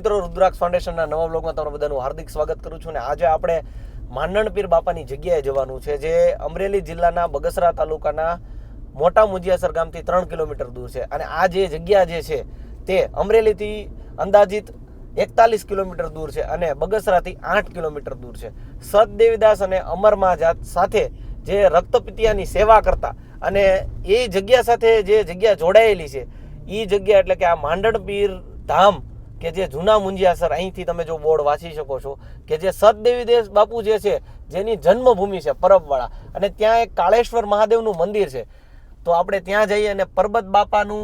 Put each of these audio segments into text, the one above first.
મિત્રો રુદ્રાક્ષ ફાઉન્ડેશનના નવા બ્લોગમાં તમારું બધાનું હાર્દિક સ્વાગત કરું છું અને આજે આપણે માંડણ પીર બાપાની જગ્યાએ જવાનું છે, જે અમરેલી જિલ્લાના બગસરા તાલુકાના મોટા મુજિયાસર ગામથી ત્રણ કિલોમીટર દૂર છે. અને આ જે જગ્યા જે છે, તે અમરેલીથી અંદાજિત એકતાલીસ કિલોમીટર દૂર છે અને બગસરાથી આઠ કિલોમીટર દૂર છે. સત દેવીદાસ અને અમરમાં જાત સાથે જે રક્તપિતિયાની સેવા કરતા અને એ જગ્યા સાથે જે જગ્યા જોડાયેલી છે એ જગ્યા એટલે કે આ માંડણ પીર ધામ કે જે જૂના મુંજિયાસર અહીંથી તમે જો બોર્ડ વાંચી શકો છો, કે જે સતદેવી દેશ બાપુ જે છે, જેની જન્મભૂમિ છે પરબવાળા, અને ત્યાં એક કાળેશ્વર મહાદેવનું મંદિર છે. તો આપણે ત્યાં જઈએ અને પરબત બાપાનું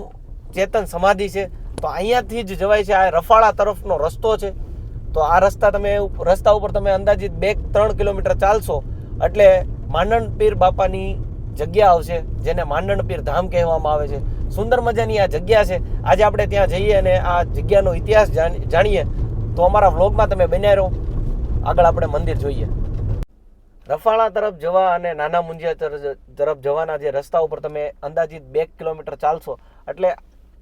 ચેતન સમાધિ છે. તો અહીંયાથી જ જવાય છે, આ રફાળા તરફનો રસ્તો છે. તો આ રસ્તા તમે રસ્તા ઉપર તમે અંદાજિત બે ત્રણ કિલોમીટર ચાલશો, એટલે માંડણ પીર બાપાની જગ્યા આવશે, જેને માંડણ પીર ધામ કહેવામાં આવે છે. સુંદર મજાની આ જગ્યા છે. આજે આપણે ત્યાં જઈએ અને આ જગ્યાનો ઇતિહાસ જાણ- જાણીએ. તો અમારા વ્લોગમાં તમે બન્યા રહો. આગળ આપણે મંદિર જોઈએ. રફાળા તરફ જવા અને નાના મુંજિયા તરફ જવાના જે રસ્તા ઉપર તમે અંદાજિત બે કિલોમીટર ચાલશો. એટલે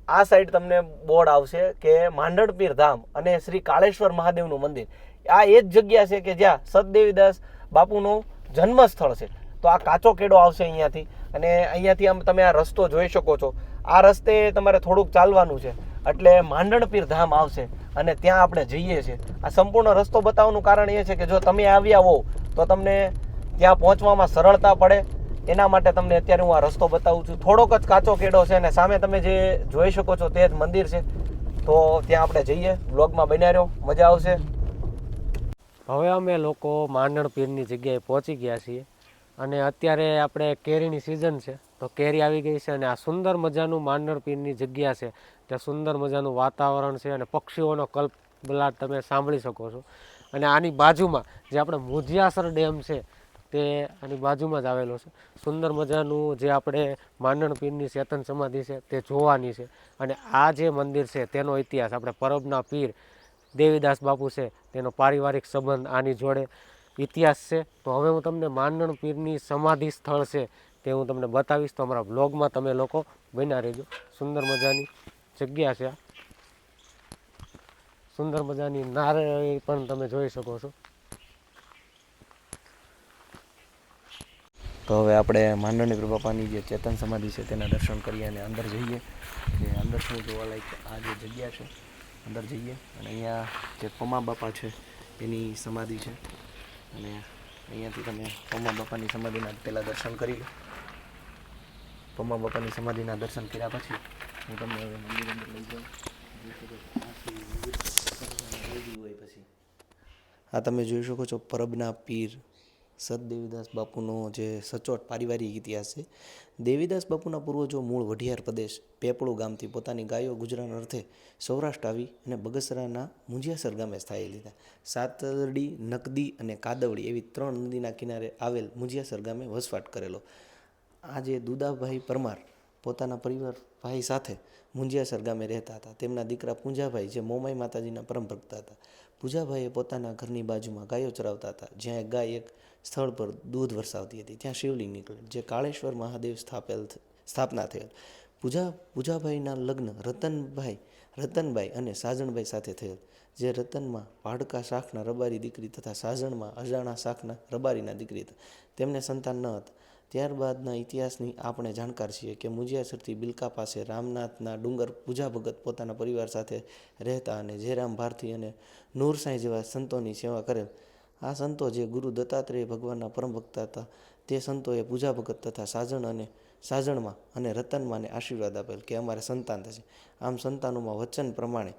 આ સાઈડ તમને બોર્ડ આવશે કે માંડણપીર ધામ અને શ્રી કાળેશ્વર મહાદેવનું મંદિર. આ એ જ જગ્યા છે કે જ્યાં સતદેવીદાસ બાપુનું જન્મસ્થળ છે. તો આ કાચો કેડો આવશે અહીંયાથી. અને અહીંયાથી આમ તમે આ રસ્તો જોઈ શકો છો. આ રસ્તે તમારે થોડુંક ચાલવાનું છે. એટલે માંડણપીર ધામ આવશે અને ત્યાં આપણે જઈએ છીએ. આ સંપૂર્ણ રસ્તો બતાવવાનું કારણ એ છે કે જો તમે આવ્યા હો તો તમને ત્યાં પહોંચવામાં સરળતા પડે. એના માટે તમને અત્યારે હું આ રસ્તો બતાવું છું. થોડોક જ કાચો કેડો છે અને સામે તમે જે જોઈ શકો છો તે જ મંદિર છે. તો ત્યાં આપણે જઈએ. બ્લોગમાં બન્યા રહ્યો મજા આવશે. હવે અમે લોકો માંડણ પીરની જગ્યાએ પહોંચી ગયા છીએ. અને અત્યારે આપણે કેરીની સિઝન છે, તો કેરી આવી ગઈ છે અને આ સુંદર મજાનું માંડણ પીરની જગ્યા છે. ત્યાં સુંદર મજાનું વાતાવરણ છે અને પક્ષીઓનો કલ્પબલાટ તમે સાંભળી શકો છો. અને આની બાજુમાં જે આપણે મુજિયાસર ડેમ છે, તે આની બાજુમાં જ આવેલો છે. સુંદર મજાનું જે આપણે માંડણ પીરની ચેતન સમાધિ છે, તે જોવાની છે. અને આ જે મંદિર છે, તેનો ઇતિહાસ. આપણે પરબના પીર દેવીદાસ બાપુ છે, તેનો પારિવારિક સંબંધ આની જોડે ઇતિહાસ છે. તો હવે હું તમને માંડણ પીરની સમાધિ સ્થળ છે તે હું તમને બતાવીશ. તો અમારા બ્લોગમાં તમે લોકો બન્યા રહેજો. સુંદર મજાની જગ્યા છે આ. સુંદર મજાની નારળી પણ તમે જોઈ શકો છો. તો હવે આપણે માંડણી બાપાની જે ચેતન સમાધિ છે તેના દર્શન કરીએ અને અંદર જઈએ. કે અંદર શું જોવાલાયક આ જે જગ્યા છે, અંદર જઈએ. અને અહીંયા જે પમા બાપા છે, એની સમાધિ છે. અને અહીંયાથી તમે પમા બાપાની સમાધિના પહેલાં દર્શન કરી લો. પમા બાપાની સમાધિના દર્શન કર્યા પછી હું તમને હવે મંદિર અંદર લઈ જાઉં. હોય પછી. આ તમે જોઈ શકો છો પરબના પીર. સત દેવીદાસ બાપુનો જે સચોટ પારિવારિક ઇતિહાસ છે, દેવીદાસ બાપુના પૂર્વજો મૂળ વઢિયાર પ્રદેશ પેપળુ ગામથી પોતાની ગાયો ગુજરાન અર્થે સૌરાષ્ટ્ર આવી અને બગસરાના મુંજિયાસર ગામે સ્થાયી લીધા. સાતરડી, નકદી અને કાદવડી એવી ત્રણ નદીના કિનારે આવેલ મુંજિયાસર ગામે વસવાટ કરેલો. આજે દુદાભાઈ પરમાર પોતાના પરિવાર ભાઈ સાથે મુંજિયાસર ગામે રહેતા હતા. તેમના દીકરા પૂંજાભાઈ જે મોમાઈ માતાજીના પરમ ભક્ત હતા. પૂજાભાઈએ પોતાના ઘરની બાજુમાં ગાયો ચરાવતા હતા, જ્યાં એક ગાય એક સ્થળ પર દૂધ વરસાવતી હતી. ત્યાં શિવલિંગ નીકળે જે કાળેશ્વર મહાદેવ સ્થાપેલ સ્થાપના થયેલ. પૂજા પૂજાભાઈના લગ્ન રતનભાઈ રતનભાઈ અને સાજણભાઈ સાથે થયેલ, જે રતનમાં પાડકા શાખના રબારી દીકરી તથા સાજણમાં અજાણા શાખના રબારીના દીકરી હતા. તેમને સંતાન ન હતા. ત્યારબાદના ઇતિહાસની આપણે જાણકાર છીએ કે મુજિયાસરથી બિલકા પાસે રામનાથના ડુંગર પૂજા ભગત પોતાના પરિવાર સાથે રહેતા અને જયરામ ભારતી અને નૂરસાંઈ જેવા સંતોની સેવા કરેલ આ સંતો જે ગુરુ દત્તાત્રેય ભગવાનના પરમ ભક્ત હતા, તે સંતોએ પૂજા ભગત તથા સાજણ અને સાજણમાં અને રતનમાંને આશીર્વાદ આપેલ કે અમારે સંતાન થશે. આમ સંતાનોમાં વચન પ્રમાણે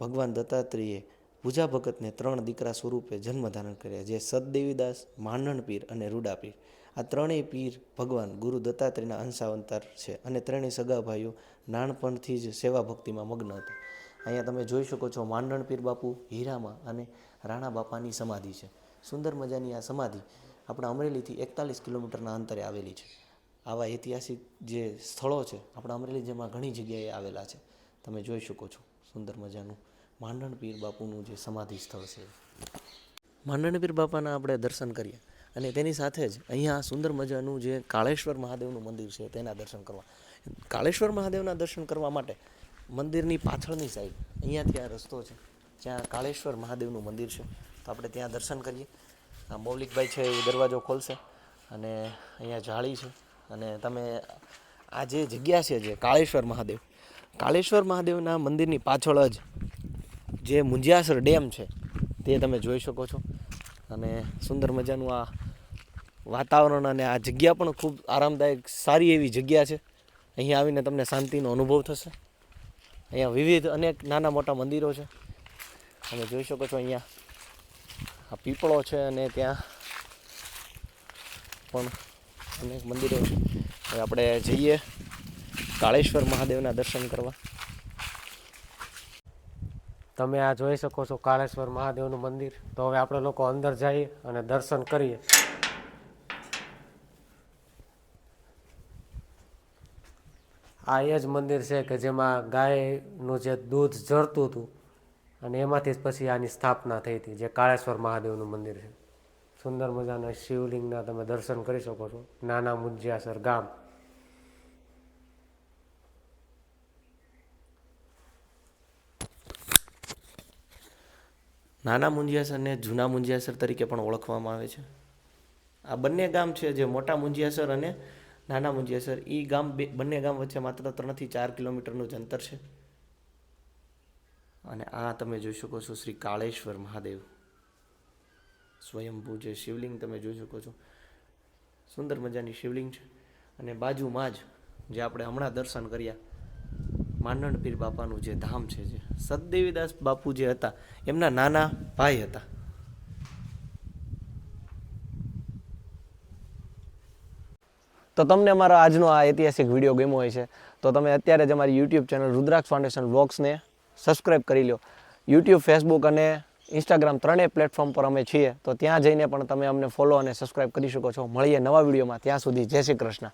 ભગવાન દત્તાત્રેયે પૂજા ભગતને ત્રણ દીકરા સ્વરૂપે જન્મ ધારણ કર્યા, જે સદદેવીદાસ માનણપીર પીર અને રૂડા પીર આ ત્રણેય પીર ભગવાન ગુરુ દત્તાત્રેયના અંશાવંતર છે અને ત્રણેય સગા ભાઈઓ નાનપણથી જ સેવા ભક્તિમાં મગ્ન હતા. અહીંયા તમે જોઈ શકો છો માંડણ પીર બાપુ, હીરામાં અને રાણા બાપાની સમાધિ છે. સુંદર મજાની આ સમાધિ આપણા અમરેલીથી એકતાલીસ કિલોમીટરના અંતરે આવેલી છે. આવા ઐતિહાસિક જે સ્થળો છે આપણા અમરેલી જેમાં ઘણી જગ્યાએ આવેલા છે. તમે જોઈ શકો છો સુંદર મજાનું માંડણ પીર બાપુનું જે સમાધિ સ્થળ છે. માંડણ પીર બાપાના આપણે દર્શન કરીએ. અને તેની સાથે જ અહીંયા સુંદર મજાનું જે કાળેશ્વર મહાદેવનું મંદિર છે, તેના દર્શન કરવા. કાળેશ્વર મહાદેવના દર્શન કરવા માટે મંદિરની પાછળની સાઈડ અહીંયાથી આ રસ્તો છે. જ્યાં કાળેશ્વર મહાદેવનું મંદિર છે. તો આપણે ત્યાં દર્શન કરીએ. આ મૌલિકભાઈ છે એ દરવાજો ખોલશે અને અહીંયા જાળી છે. અને તમે આ જે જગ્યા છે જે કાળેશ્વર મહાદેવ, કાળેશ્વર મહાદેવના મંદિરની પાછળ જ જે મુંજિયાસર ડેમ છે, તે તમે જોઈ શકો છો. અને સુંદર મજાનું આ વાતાવરણ અને આ જગ્યા પણ ખૂબ આરામદાયક, સારી એવી જગ્યા છે. અહીંયા આવીને તમને શાંતિનો અનુભવ થશે. અહીંયા વિવિધ અનેક નાના મોટા મંદિરો છે. તમે જોઈ શકો છો અહીંયા આ પીપળો છે અને ત્યાં પણ અનેક મંદિરો છે. હવે આપણે જઈએ કાળેશ્વર મહાદેવના દર્શન કરવા. તમે આ જોઈ શકો છો કાળેશ્વર મહાદેવનું મંદિર. તો હવે આપણે લોકો અંદર જઈએ અને દર્શન કરીએ. આ એ જ મંદિર છે કે જેમાં ગાયનું જે દૂધ ઝરતું હતું અને એમાંથી જ પછી આની સ્થાપના થઈ હતી, જે કાળેશ્વર મહાદેવનું મંદિર છે. સુંદર મજાના શિવલિંગના તમે દર્શન કરી શકો છો. નાના મુંજિયાસર ગામ. નાના મુંજિયાસરને જૂના મુંજિયાસર તરીકે પણ ઓળખવામાં આવે છે. આ બંને ગામ છે જે મોટા મુંજિયાસર અને નાના મુંજિયાસર એ ગામ બે, બંને ગામ વચ્ચે માત્ર ત્રણથી ચાર કિલોમીટરનું જ અંતર છે. અને આ તમે જોઈ શકો છો શ્રી કાળેશ્વર મહાદેવ. સ્વયંભૂ જે શિવલિંગ તમે જોઈ શકો છો. સુંદર મજાની શિવલિંગ છે. અને બાજુમાં જ જે આપણે હમણાં દર્શન કર્યા માંડણ પીર બાપાનું જે ધામ છે જે, સદદેવીદાસ બાપુ જે હતા, એમના નાના ભાઈ હતા. તો તમને અમારો આજનો આ ઐતિહાસિક વીડિયો ગમ્યો હોય છે, તો તમે અત્યારે જ અમારી યુટ્યુબ ચેનલ રુદ્રાક્ષ ફાઉન્ડેશન વ્લોગ્સને સબસ્ક્રાઈબ કરી લો યુટ્યુબ ફેસબુક અને ઇન્સ્ટાગ્રામ ત્રણેય પ્લેટફોર્મ પર અમે છીએ, તો ત્યાં જઈને પણ તમે અમને ફોલો અને સબસ્ક્રાઈબ કરી શકો છો. મળીએ નવા વિડીયોમાં ત્યાં સુધી જય શ્રી કૃષ્ણ.